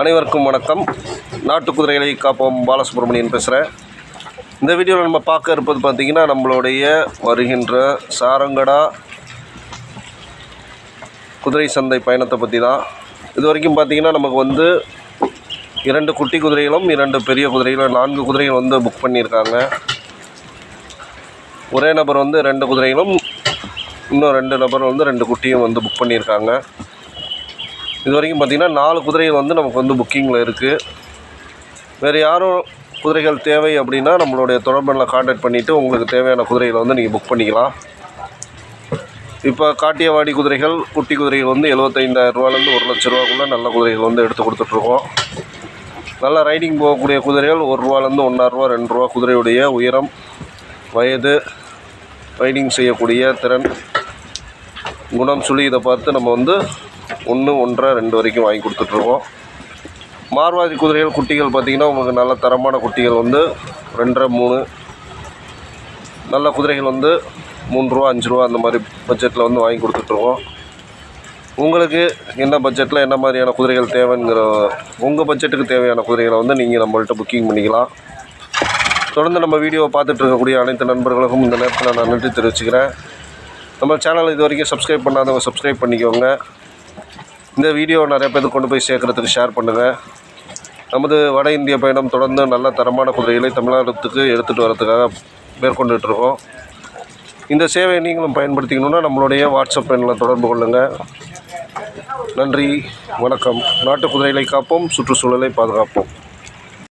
அனைவருக்கும் வணக்கம். நாட்டு குதிரைகளை காப்போம் பாலசுப்ரமணியன் பேசுகிறேன் இந்த வீடியோவில் நம்ம பார்க்க இருப்பது பார்த்திங்கன்னா நம்மளுடைய வருகின்ற சாரங்கடா குதிரை சந்தை பயணத்தை பற்றி தான் இது வரைக்கும் பார்த்திங்கன்னா நமக்கு வந்து இரண்டு குட்டி குதிரைகளும் இரண்டு பெரிய குதிரைகளும் நான்கு குதிரைகள் வந்து புக் பண்ணியிருக்காங்க. ஒரே நபர் வந்து ரெண்டு குதிரைகளும் இன்னும் ரெண்டு நபர் வந்து ரெண்டு குட்டியும் வந்து புக் பண்ணியிருக்காங்க. இது வரைக்கும் பார்த்திங்கன்னா நாலு குதிரைகள் வந்து நமக்கு வந்து புக்கிங்கில் இருக்குது வேறு யாரும் குதிரைகள் தேவை அப்படின்னா நம்மளுடைய தொடர்பில் காண்டாக்ட் பண்ணிவிட்டு உங்களுக்கு தேவையான குதிரைகளை வந்து நீங்கள் புக் பண்ணிக்கலாம். இப்போ காட்டியவாடி குதிரைகள் குட்டி குதிரைகள் வந்து எழுபத்தைந்தாயிரரூவாலேருந்து ஒரு லட்ச ரூபாக்குள்ளே நல்ல குதிரைகள் வந்து எடுத்து கொடுத்துட்ருக்கோம். நல்லா ரைடிங் போகக்கூடிய குதிரைகள் ஒரு ரூபாலேருந்து ஒன்றாயிரரூவா ரெண்டு ரூபா குதிரையுடைய உயரம் வயது ரைடிங் செய்யக்கூடிய திறன் குணம் சொல்லி இதை பார்த்து நம்ம வந்து ஒன்று ஒன்றரை ரெண்டு வரைக்கும் வாங்கி கொடுத்துட்ருக்கோம். மார்வாதி குதிரைகள் குட்டிகள் பார்த்திங்கன்னா உங்களுக்கு நல்ல தரமான குட்டிகள் வந்து ரெண்டரை மூணு. நல்ல குதிரைகள் வந்து மூணு ரூபா அஞ்சு ரூபா அந்த மாதிரி பட்ஜெட்டில் வந்து வாங்கி கொடுத்துட்ருக்கோம். உங்களுக்கு என்ன பட்ஜெட்டில் என்ன மாதிரியான குதிரைகள் தேவைங்கிற உங்கள் பட்ஜெட்டுக்கு தேவையான குதிரைகளை வந்து நீங்கள் நம்மள்ட்ட புக்கிங் பண்ணிக்கலாம். தொடர்ந்து நம்ம வீடியோவை பார்த்துட்டு இருக்கக்கூடிய அனைத்து நண்பர்களுக்கும் இந்த நேரத்தில் நான் நன்றி தெரிவிச்சுக்கிறேன். நம்ம சேனல் இது வரைக்கும் சப்ஸ்கிரைப் பண்ணாதவங்க சப்ஸ்கிரைப் பண்ணிக்கோங்க. இந்த வீடியோ நிறைய பேருக்கு கொண்டு போய் சேர்க்குறதுக்கு ஷேர் பண்ணுங்கள் நமது வட இந்திய பயணம் தொடர்ந்து நல்ல தரமான குதிரைகளை தமிழ்நாட்டுக்கு எடுத்துகிட்டு வரதுக்காக மேற்கொண்டுட்டு இருக்கோம். இந்த சேவையை நீங்களும் பயன்படுத்திக்கணுன்னா நம்மளுடைய வாட்ஸ்அப் எண்ணில் தொடர்பு கொள்ளுங்கள் நன்றி வணக்கம். நாட்டு குதிரைகளை காப்போம் சுற்றுச்சூழலை பாதுகாப்போம்.